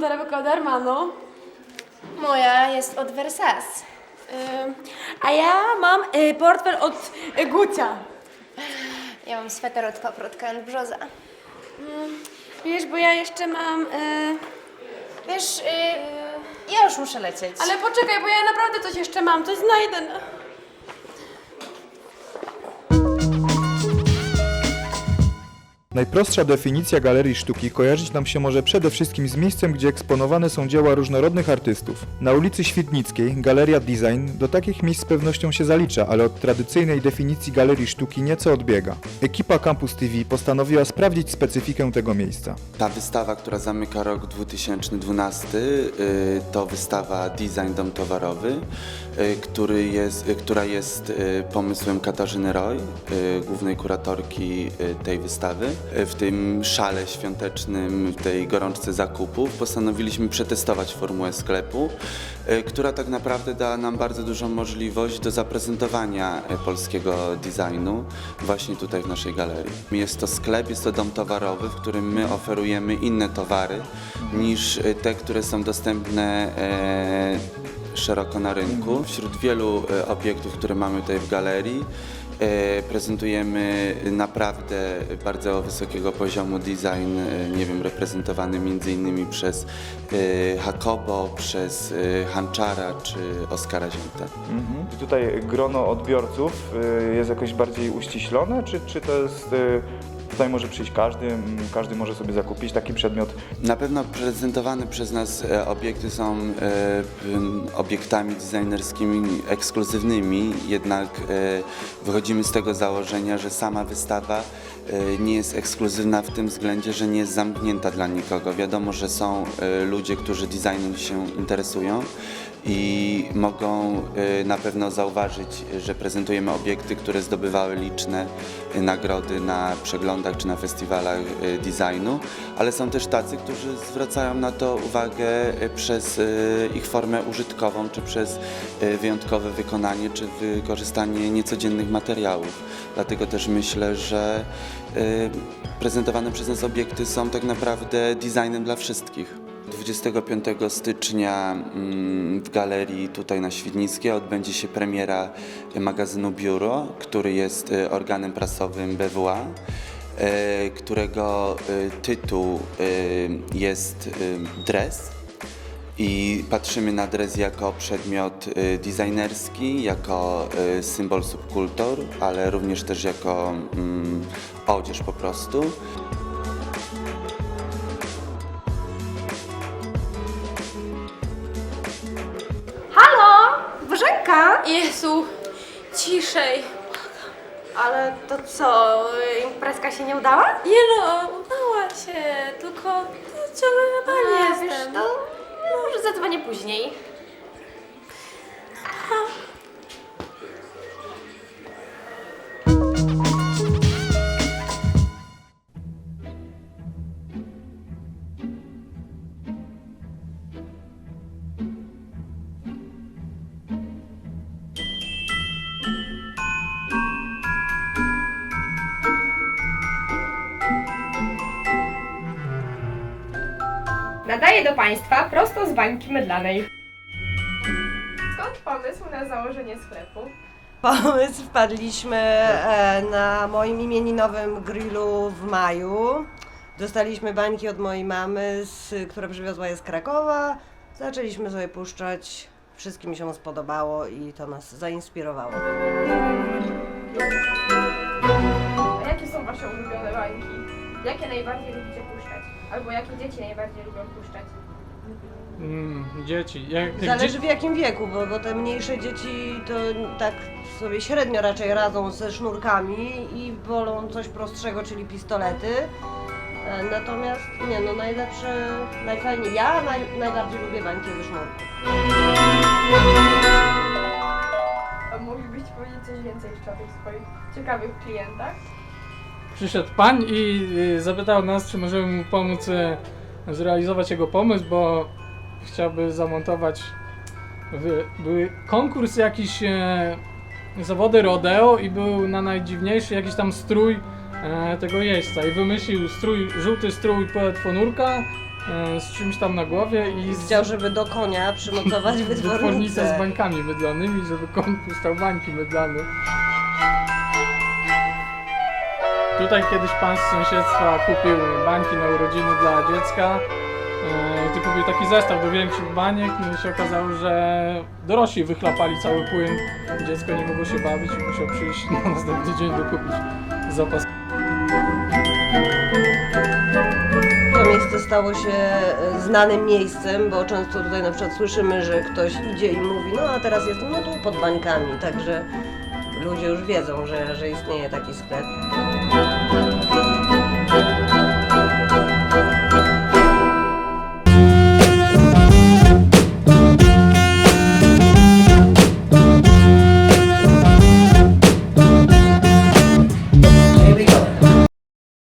torebkę od Armano. Moja jest od Versace. Ym, a ja mam y, portfel od y, Gucia. Ja mam sweter od Paprotka and Brzoza. Wiesz, bo ja jeszcze mam... Y, Wiesz, y, ja już muszę lecieć. ale poczekaj, bo ja naprawdę coś jeszcze mam, coś znajdę. Najprostsza definicja galerii sztuki kojarzyć nam się może przede wszystkim z miejscem, gdzie eksponowane są dzieła różnorodnych artystów. Na ulicy Świdnickiej Galeria Design do takich miejsc z pewnością się zalicza, ale od tradycyjnej definicji galerii sztuki nieco odbiega. Ekipa Campus TV postanowiła sprawdzić specyfikę tego miejsca. Ta wystawa, która zamyka rok 2012, y, to wystawa Design Dom Towarowy, y, który jest, y, która jest pomysłem Katarzyny Roy, głównej kuratorki tej wystawy. Y, W tym szale świątecznym, w tej gorączce zakupów postanowiliśmy przetestować formułę sklepu, y, która tak naprawdę da nam bardzo dużą możliwość do zaprezentowania y, polskiego designu właśnie tutaj w naszej galerii. Jest to sklep, jest to dom towarowy, w którym my oferujemy inne towary niż te, które są dostępne e, szeroko na rynku. Wśród wielu e, obiektów, które mamy tutaj w galerii, e, prezentujemy naprawdę bardzo wysokiego poziomu design, e, nie wiem, reprezentowany między innymi przez e, Hakobo, przez e, Hanczara czy Oskara Ziętę. I tutaj grono odbiorców jest jakoś bardziej uściślone, czy, czy to jest... Tutaj może przyjść każdy, mm, każdy może sobie zakupić taki przedmiot. Na pewno prezentowane przez nas e, obiekty są e, obiektami designerskimi ekskluzywnymi, jednak e, wychodzimy z tego założenia, że sama wystawa nie jest ekskluzywna w tym względzie, że nie jest zamknięta dla nikogo. Wiadomo, że są ludzie, którzy designem się interesują i mogą e, na pewno zauważyć, że prezentujemy obiekty, które zdobywały liczne e, nagrody na przeglądach czy na festiwalach e, designu, ale są też tacy, którzy zwracają na to uwagę przez ich formę użytkową, czy przez wyjątkowe wykonanie, czy wykorzystanie niecodziennych materiałów. Dlatego też myślę, że prezentowane przez nas obiekty są tak naprawdę designem dla wszystkich. 25 stycznia mm, w galerii tutaj na Świdnickiej odbędzie się premiera magazynu Biuro, który jest e, organem prasowym BWA, e, którego e, tytuł jest Dres. I patrzymy na dres jako przedmiot designerski, jako symbol subkultur, ale również też jako mm, odzież po prostu. Jezu, ciszej. Ale to co, imprezka się nie udała? Nie no, udała się, tylko ciągle na bali A, wiesz, jestem. to może zadzwonię później. Nadaję do Państwa prosto z bańki mydlanej. Skąd pomysł na założenie sklepu? Pomysł wpadliśmy e, na moim imieninowym grillu w maju. Dostaliśmy bańki od mojej mamy, z, która przywiozła je z Krakowa. Zaczęliśmy sobie puszczać. Wszystkim się spodobało i to nas zainspirowało. A jakie są Wasze ulubione bańki? Jakie najbardziej lubicie puszczać? Albo jakie dzieci najbardziej lubią puszczać? Mm, dzieci. Jak, jak Zależy dzie- w jakim wieku, bo, bo te mniejsze dzieci to tak sobie średnio raczej radzą ze sznurkami i wolą coś prostszego, czyli pistolety. E, Natomiast nie no, najlepsze, najfajniej, ja naj, najbardziej lubię bańki ze sznurków. A moglibyście powiedzieć coś więcej jeszcze o tych swoich ciekawych klientach? Przyszedł pan i y, zapytał nas, czy możemy mu pomóc y, zrealizować jego pomysł, bo chciałby zamontować. W, były konkurs jakiś e, zawody rodeo i był na najdziwniejszy jakiś tam strój e, tego jeźdźca i wymyślił strój, żółty strój poet Fonurka e, z czymś tam na głowie i z Chciał, żeby do konia przymocować wytwornicę z wytwornicę. bańkami mydlanymi, żeby koń puszczał bańki mydlane. Tutaj kiedyś pan z sąsiedztwa kupił bańki na urodziny dla dziecka. E, Ty kupił taki zestaw do większych baniek, no i się okazało, że dorośli wychlapali cały płyn. Dziecko nie mogło się bawić i musiał przyjść na następny dzień dokupić zapas. To miejsce stało się e, znanym miejscem, bo często tutaj na przykład słyszymy, że ktoś idzie i mówi, no a teraz jestem no tu pod bańkami, także ludzie już wiedzą, że, że istnieje taki sklep.